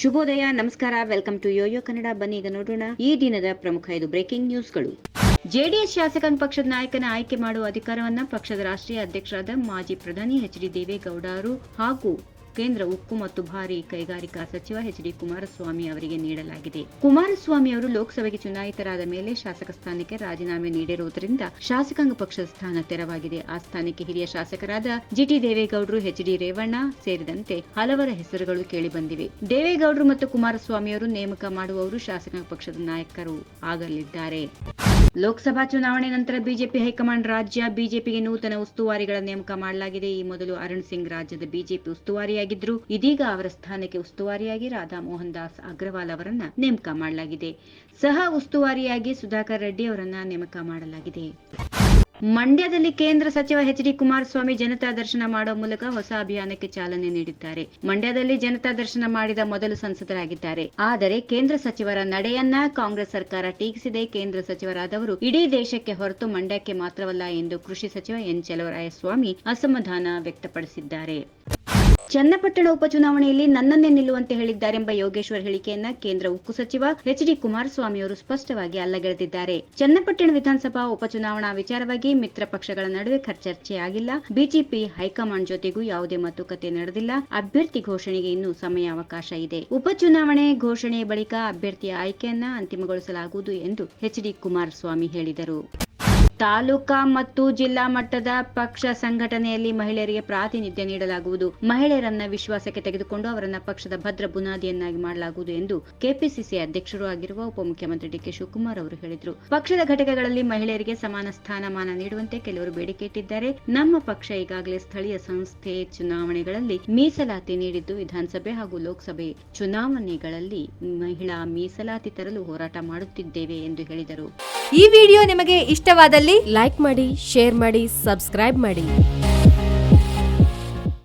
ಶುಭೋದಯ, ನಮಸ್ಕಾರ, welcome to Yoyo Kannada. ಬನ್ನಿ ಈಗ ನೋಡೋಣ ಈ ದಿನದ ಪ್ರಮುಖ ಐದು ಬ್ರೇಕಿಂಗ್ ನ್ಯೂಸ್ಗಳು. ಜೆಡಿಎಸ್ ಶಾಸಕಾಂಗ ಪಕ್ಷದ ನಾಯಕನ ಆಯ್ಕೆ ಮಾಡುವ ಅಧಿಕಾರವನ್ನ ಪಕ್ಷದ ರಾಷ್ಟ್ರೀಯ ಅಧ್ಯಕ್ಷರಾದ ಮಾಜಿ ಪ್ರಧಾನಿ ಎಚ್ ಡಿ ದೇವೇಗೌಡರು ಹಾಗೂ ಕೇಂದ್ರ ಉಕ್ಕು ಮತ್ತು ಭಾರಿ ಕೈಗಾರಿಕಾ ಸಚಿವ ಎಚ್ ಡಿ ಕುಮಾರಸ್ವಾಮಿ ಅವರಿಗೆ ನೀಡಲಾಗಿದೆ. ಕುಮಾರಸ್ವಾಮಿ ಅವರು ಲೋಕಸಭೆಗೆ ಚುನಾಯಿತರಾದ ಮೇಲೆ ಶಾಸಕ ಸ್ಥಾನಕ್ಕೆ ರಾಜೀನಾಮೆ ನೀಡಿರುವುದರಿಂದ ಶಾಸಕಾಂಗ ಪಕ್ಷದ ಸ್ಥಾನ ತೆರವಾಗಿದೆ. ಆ ಸ್ಥಾನಕ್ಕೆ ಹಿರಿಯ ಶಾಸಕರಾದ ಜಿಟಿ ದೇವೇಗೌಡರು, ಎಚ್ ಡಿ ರೇವಣ್ಣ ಸೇರಿದಂತೆ ಹಲವರ ಹೆಸರುಗಳು ಕೇಳಿಬಂದಿವೆ ದೇವೇಗೌಡರು ಮತ್ತು ಕುಮಾರಸ್ವಾಮಿ ಅವರು ನೇಮಕ ಮಾಡುವವರು ಶಾಸಕಾಂಗ ಪಕ್ಷದ ನಾಯಕರು ಆಗಲಿದ್ದಾರೆ. ಲೋಕಸಭಾ ಚುನಾವಣೆ ನಂತರ ಬಿಜೆಪಿ ಹೈಕಮಾಂಡ್ ರಾಜ್ಯ, ಬಿಜೆಪಿಗೆ ನೂತನ ಉಸ್ತುವಾರಿಗಳ ನೇಮಕ ಮಾಡಲಾಗಿದೆ. ಈ ಮೊದಲು ಅರುಣ್ ಸಿಂಗ್ ರಾಜ್ಯದ ಬಿಜೆಪಿ ಉಸ್ತುವಾರಿಯಾಗಿದ್ದರು. ಇದೀಗ ಅವರ ಸ್ಥಾನಕ್ಕೆ ಉಸ್ತುವಾರಿಯಾಗಿ ರಾಧಾ ಮೋಹನ್ ದಾಸ್ ಅಗ್ರವಾಲ್ ಅವರನ್ನ ನೇಮಕ ಮಾಡಲಾಗಿದೆ. ಸಹ ಉಸ್ತುವಾರಿಯಾಗಿ ಸುಧಾಕರ್ ರೆಡ್ಡಿ ಅವರನ್ನ ನೇಮಕ ಮಾಡಲಾಗಿದೆ. ಮಂಡ್ಯದಲ್ಲಿ ಕೇಂದ್ರ ಸಚಿವ ಎಚ್ ಡಿ ಕುಮಾರಸ್ವಾಮಿ ಜನತಾ ದರ್ಶನ ಮಾಡುವ ಮೂಲಕ ಹೊಸ ಅಭಿಯಾನಕ್ಕೆ ಚಾಲನೆ ನೀಡಿದ್ದಾರೆ. ಮಂಡ್ಯದಲ್ಲಿ ಜನತಾ ದರ್ಶನ ಮಾಡಿದ ಮೊದಲು ಸಂಸದರಾಗಿದ್ದಾರೆ. ಆದರೆ ಕೇಂದ್ರ ಸಚಿವರ ನಡೆಯನ್ನ ಕಾಂಗ್ರೆಸ್ ಸರ್ಕಾರ ಟೀಕಿಸಿದೆ. ಕೇಂದ್ರ ಸಚಿವರಾದವರು ಇಡೀ ದೇಶಕ್ಕೆ ಹೊರತು ಮಂಡ್ಯಕ್ಕೆ ಮಾತ್ರವಲ್ಲ ಎಂದು ಕೃಷಿ ಸಚಿವ ಎನ್ ಚಲವರಾಯಸ್ವಾಮಿ ಅಸಮಾಧಾನ ವ್ಯಕ್ತಪಡಿಸಿದ್ದಾರೆ. ಚನ್ನಪಟ್ಟಣ ಉಪಚುನಾವಣೆಯಲ್ಲಿ ನನ್ನನ್ನೇ ನಿಲ್ಲುವಂತೆ ಹೇಳಿದ್ದಾರೆಂಬ ಯೋಗೇಶ್ವರ್ ಹೇಳಿಕೆಯನ್ನ ಕೇಂದ್ರ ಉಕ್ಕು ಸಚಿವ ಎಚ್ ಡಿ ಕುಮಾರಸ್ವಾಮಿ ಅವರು ಸ್ಪಷ್ಟವಾಗಿ ಅಲ್ಲಗೆಳೆದಿದ್ದಾರೆ. ಚನ್ನಪಟ್ಟಣ ವಿಧಾನಸಭಾ ಉಪಚುನಾವಣಾ ವಿಚಾರವಾಗಿ ಮಿತ್ರ ಪಕ್ಷಗಳ ನಡುವೆ ಚರ್ಚೆಯಾಗಿಲ್ಲ. ಬಿಜೆಪಿ ಹೈಕಮಾಂಡ್ ಜೊತೆಗೂ ಯಾವುದೇ ಮಾತುಕತೆ ನಡೆದಿಲ್ಲ. ಅಭ್ಯರ್ಥಿ ಘೋಷಣೆಗೆ ಇನ್ನೂ ಸಮಯಾವಕಾಶ ಇದೆ. ಉಪಚುನಾವಣೆ ಘೋಷಣೆ ಬಳಿಕ ಅಭ್ಯರ್ಥಿಯ ಆಯ್ಕೆಯನ್ನ ಅಂತಿಮಗೊಳಿಸಲಾಗುವುದು ಎಂದು ಎಚ್ ಡಿ ಕುಮಾರಸ್ವಾಮಿ ಹೇಳಿದರು. ತಾಲೂಕಾ ಮತ್ತು ಜಿಲ್ಲಾ ಮಟ್ಟದ ಪಕ್ಷ ಸಂಘಟನೆಯಲ್ಲಿ ಮಹಿಳೆಯರಿಗೆ ಪ್ರಾತಿನಿಧ್ಯ ನೀಡಲಾಗುವುದು. ಮಹಿಳೆಯರನ್ನ ವಿಶ್ವಾಸಕ್ಕೆ ತೆಗೆದುಕೊಂಡು ಅವರನ್ನ ಪಕ್ಷದ ಭದ್ರ ಬುನಾದಿಯನ್ನಾಗಿ ಮಾಡಲಾಗುವುದು ಎಂದು ಕೆಪಿಸಿಸಿ ಅಧ್ಯಕ್ಷರು ಆಗಿರುವ ಉಪಮುಖ್ಯಮಂತ್ರಿ ಡಿಕೆ ಶಿವಕುಮಾರ್ ಅವರು ಹೇಳಿದರು. ಪಕ್ಷದ ಘಟಕಗಳಲ್ಲಿ ಮಹಿಳೆಯರಿಗೆ ಸಮಾನ ಸ್ಥಾನಮಾನ ನೀಡುವಂತೆ ಕೆಲವರು ಬೇಡಿಕೆ ಇಟ್ಟಿದ್ದಾರೆ. ನಮ್ಮ ಪಕ್ಷ ಈಗಾಗಲೇ ಸ್ಥಳೀಯ ಸಂಸ್ಥೆ ಚುನಾವಣೆಗಳಲ್ಲಿ ಮೀಸಲಾತಿ ನೀಡಿದ್ದು ವಿಧಾನಸಭೆ ಹಾಗೂ ಲೋಕಸಭೆ ಚುನಾವಣೆಗಳಲ್ಲಿ ಮಹಿಳಾ ಮೀಸಲಾತಿ ತರಲು ಹೋರಾಟ ಮಾಡುತ್ತಿದ್ದೇವೆ ಎಂದು ಹೇಳಿದರು. ಈ ವಿಡಿಯೋ ನಿಮಗೆ ಇಷ್ಟವಾದಲ್ಲಿ ಲೈಕ್ ಮಾಡಿ ಶೇರ್ ಮಾಡಿ ಸಬ್ಸ್ಕ್ರೈಬ್ ಮಾಡಿ.